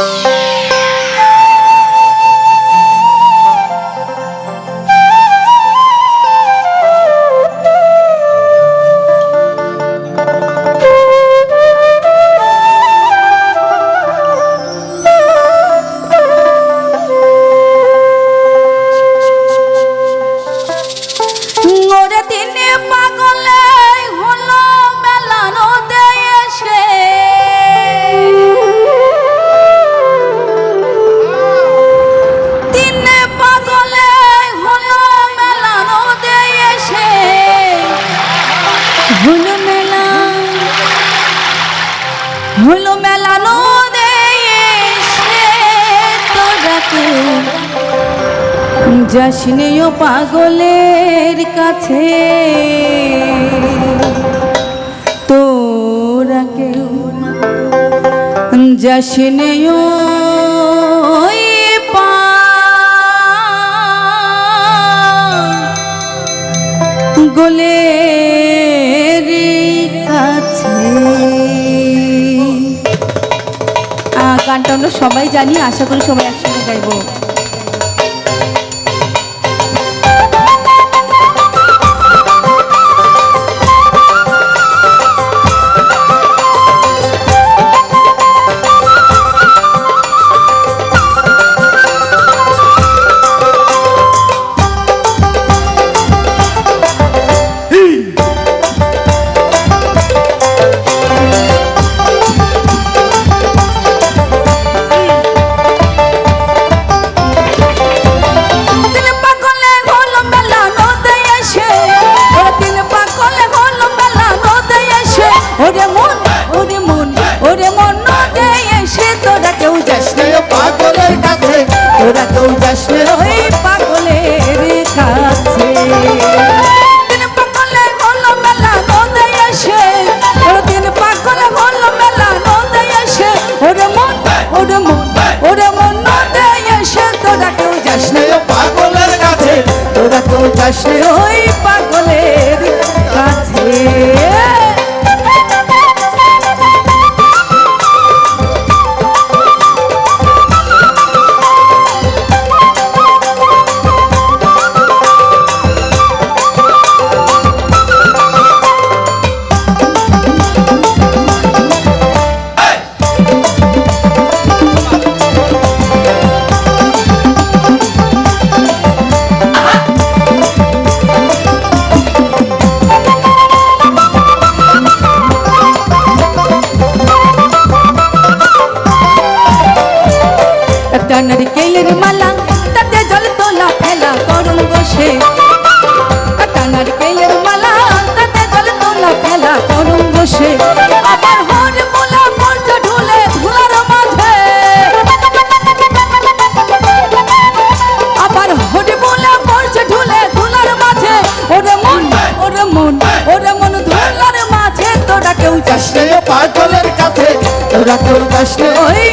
Bye. ধুলো মেলানো তোরাকে। যাসনেও পাগলের কাছে। তোরা কেউ যাসনেও আমরা সবাই জানি আশা করি সবাই একসঙ্গে গাইবো। আকাশে ওই পাগলে মাঝে টানার কেলের মালা তাতে জলে তোলা খেলা করুম বসে। আবার হর মোলা পড়ছে ঢুলে ধুলার মাঝে। আবার হর মোলা পড়ছে ঢুলে ধুলার মাঝে। ওরে মন ওরে মন ওরে মন ধুলার মাঝে। তোরা কেউ যাস রে পাগলের কাছে তোরা কেউ যাস রে ওই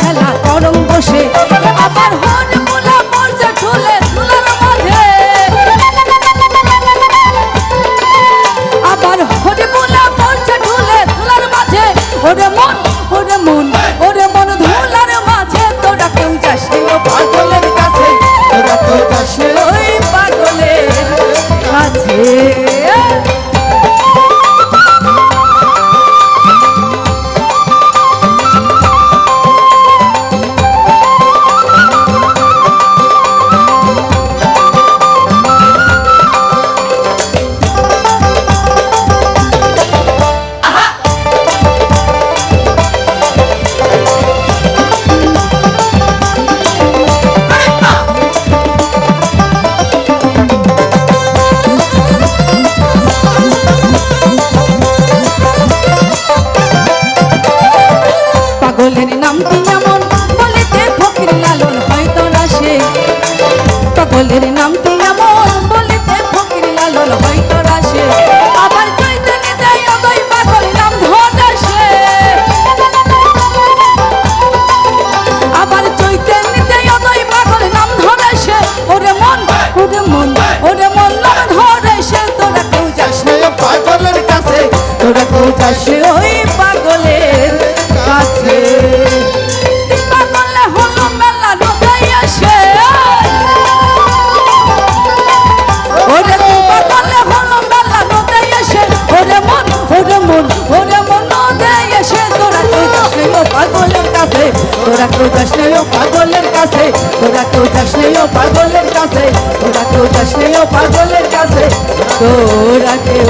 খেলা করম বসে। আবার হন volver কেউ যাস নেই পাগলের কাছে, তোরা কেউ যাস নেই পাগলের কাছে, তোরা কেউ যাস নেই পাগলের কাছে, তোরা কেউ